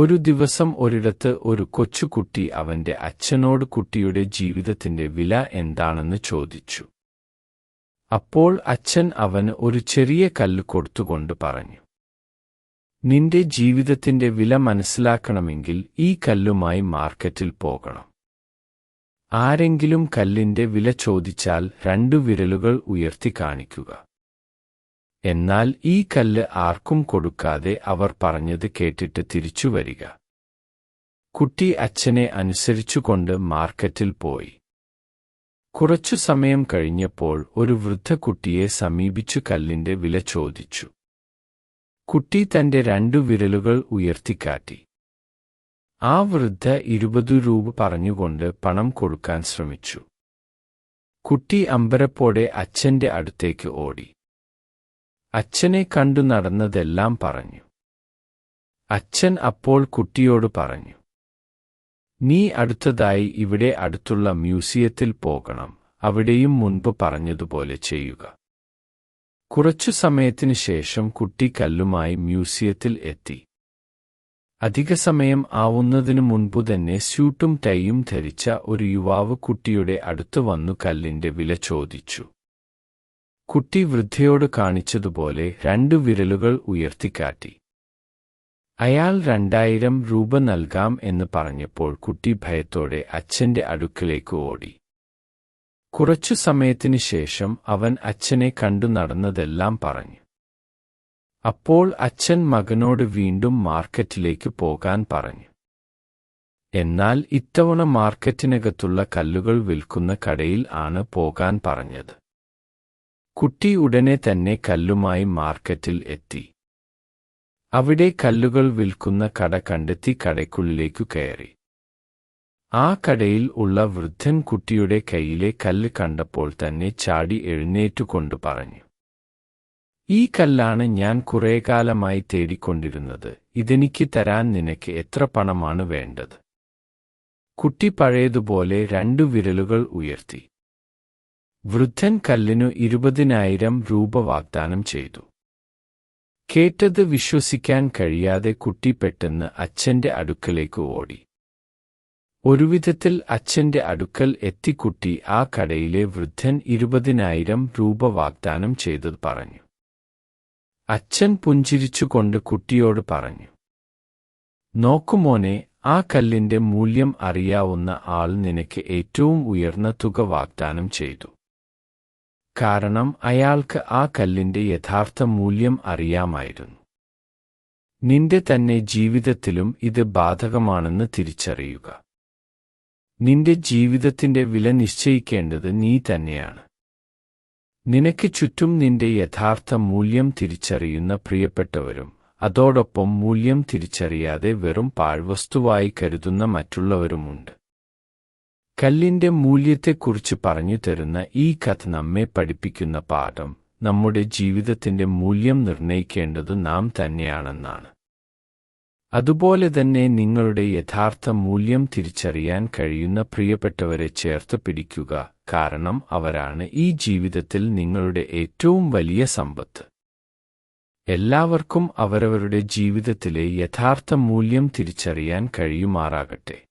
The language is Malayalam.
ഒരു ദിവസം ഒരിടത്ത് ഒരു കൊച്ചുകുട്ടി അവന്റെ അച്ഛനോട് കുട്ടിയുടെ ജീവിതത്തിന്റെ വില എന്താണെന്ന് ചോദിച്ചു. അപ്പോൾ അച്ഛൻ അവന് ഒരു ചെറിയ കല്ല് കൊടുത്തുകൊണ്ട് പറഞ്ഞു നിന്റെ ജീവിതത്തിന്റെ വില മനസ്സിലാക്കണമെങ്കിൽ ഈ കല്ലുമായി മാർക്കറ്റിൽ പോകണം. ആരെങ്കിലും കല്ലിന്റെ വില ചോദിച്ചാൽ രണ്ടു വിരലുകൾ ഉയർത്തി കാണിക്കുക. എന്നാൽ ഈ കല്ല് ആർക്കും കൊടുക്കാതെ അവർ പറഞ്ഞത് കേട്ടിട്ട് തിരിച്ചു വരിക. കുട്ടി അച്ഛനെ അനുസരിച്ചുകൊണ്ട് മാർക്കറ്റിൽ പോയി. കുറച്ചു സമയം കഴിഞ്ഞപ്പോൾ ഒരു വൃദ്ധ കുട്ടിയെ സമീപിച്ചു കല്ലിന്റെ വില ചോദിച്ചു. കുട്ടി തന്റെ രണ്ടു വിരലുകൾ ഉയർത്തിക്കാട്ടി. ആ വൃദ്ധ ഇരുപതു രൂപ പറഞ്ഞുകൊണ്ട് പണം കൊടുക്കാൻ ശ്രമിച്ചു. കുട്ടി അമ്പരപ്പോടെ അച്ഛന്റെ അടുത്തേക്ക് ഓടി. അച്ഛനെ കണ്ടു നടന്നതെല്ലാം പറഞ്ഞു. അച്ഛൻ അപ്പോൾ കുട്ടിയോട് പറഞ്ഞു നീ അടുത്തതായി ഇവിടെ അടുത്തുള്ള മ്യൂസിയത്തിൽ പോകണം അവിടെയും മുൻപ് പറഞ്ഞതുപോലെ ചെയ്യുക. കുറച്ചു സമയത്തിനു ശേഷം കുട്ടി കല്ലുമായി മ്യൂസിയത്തിൽ എത്തി. അധിക സമയം ആവുന്നതിനു മുൻപു തന്നെ സ്യൂട്ടും ടൈയും ധരിച്ച ഒരു യുവാവ് കുട്ടിയുടെ അടുത്ത് വന്നു കല്ലിന്റെ വില ചോദിച്ചു. കുട്ടി വൃദ്ധയോട് കാണിച്ചതുപോലെ രണ്ടു വിരലുകൾ ഉയർത്തിക്കാട്ടി. അയാൾ രണ്ടായിരം രൂപ നൽകാം എന്ന് പറഞ്ഞപ്പോൾ കുട്ടി ഭയത്തോടെ അച്ഛന്റെ അടുക്കിലേക്ക് ഓടി. കുറച്ചു സമയത്തിനു ശേഷം അവൻ അച്ഛനെ കണ്ടു നടന്നതെല്ലാം പറഞ്ഞു. അപ്പോൾ അച്ഛൻ മകനോട് വീണ്ടും മാർക്കറ്റിലേക്ക് പോകാൻ പറഞ്ഞു. എന്നാൽ ഇത്തവണ മാർക്കറ്റിനകത്തുള്ള കല്ലുകൾ വിൽക്കുന്ന കടയിൽ ആണ് പോകാൻ പറഞ്ഞത്. കുട്ടി ഉടനെ തന്നെ കല്ലുമായി മാർക്കറ്റിൽ എത്തി. അവിടെ കല്ലുകൾ വിൽക്കുന്ന കട കണ്ടെത്തി കടയ്ക്കുള്ളിലേക്കു കയറി. ആ കടയിൽ ഉള്ള വൃദ്ധൻ കുട്ടിയുടെ കയ്യിലെ കല്ല് കണ്ടപ്പോൾ തന്നെ ചാടി എഴുന്നേറ്റുകൊണ്ടു പറഞ്ഞു ഈ കല്ലാണ് ഞാൻ കുറേ കാലമായി തേടിക്കൊണ്ടിരുന്നത്. ഇതെനിക്ക് തരാൻ നിനക്ക് എത്ര പണമാണ് വേണ്ടത്? കുട്ടി പഴയതുപോലെ രണ്ടു വിരലുകൾ ഉയർത്തി. വൃദ്ധൻ കല്ലിനു ഇരുപതിനായിരം രൂപ വാഗ്ദാനം ചെയ്തു. കേട്ടത് വിശ്വസിക്കാൻ കഴിയാതെ കുട്ടി പെട്ടെന്ന് അച്ഛന്റെ അടുക്കലേക്ക് ഓടി. ഒരുവിധത്തിൽ അച്ഛന്റെ അടുക്കൽ എത്തിക്കുട്ടി ആ കടയിലെ വൃദ്ധൻ ഇരുപതിനായിരം രൂപ വാഗ്ദാനം ചെയ്തത് പറഞ്ഞു. അച്ഛൻ പുഞ്ചിരിച്ചുകൊണ്ട് കുട്ടിയോട് പറഞ്ഞു. നോക്കുമോനെ ആ കല്ലിന്റെ മൂല്യം അറിയാവുന്ന ആൾ നിനക്ക് ഏറ്റവും ഉയർന്ന തുക വാഗ്ദാനം ചെയ്തു. കാരണം അയാൾക്ക് ആ കല്ലിന്റെ യഥാർത്ഥ മൂല്യം അറിയാമായിരുന്നു. നിന്റെ തന്നെ ജീവിതത്തിലും ഇത് ബാധകമാണെന്ന് തിരിച്ചറിയുക. നിന്റെ ജീവിതത്തിന്റെ വില നിശ്ചയിക്കേണ്ടത് നീ തന്നെയാണ്. നിനക്ക് ചുറ്റും നിന്റെ യഥാർത്ഥ മൂല്യം തിരിച്ചറിയുന്ന പ്രിയപ്പെട്ടവരും അതോടൊപ്പം മൂല്യം തിരിച്ചറിയാതെ വെറും പാഴ്വസ്തുവായി കരുതുന്ന മറ്റുള്ളവരുമുണ്ട്. കല്ലിന്റെ മൂല്യത്തെക്കുറിച്ച് പറഞ്ഞു തരുന്ന ഈ കഥ നമ്മെ പഠിപ്പിക്കുന്ന പാഠം നമ്മുടെ ജീവിതത്തിന്റെ മൂല്യം നിർണയിക്കേണ്ടത് നാം തന്നെയാണെന്നാണ്. അതുപോലെ തന്നെ നിങ്ങളുടെ യഥാർത്ഥ മൂല്യം തിരിച്ചറിയാൻ കഴിയുന്ന പ്രിയപ്പെട്ടവരെ ചേർത്ത് പിടിക്കുക കാരണം അവരാണ് ഈ ജീവിതത്തിൽ നിങ്ങളുടെ ഏറ്റവും വലിയ സമ്പത്ത്. എല്ലാവർക്കും അവരവരുടെ ജീവിതത്തിലെ യഥാർത്ഥ മൂല്യം തിരിച്ചറിയാൻ കഴിയുമാറാകട്ടെ.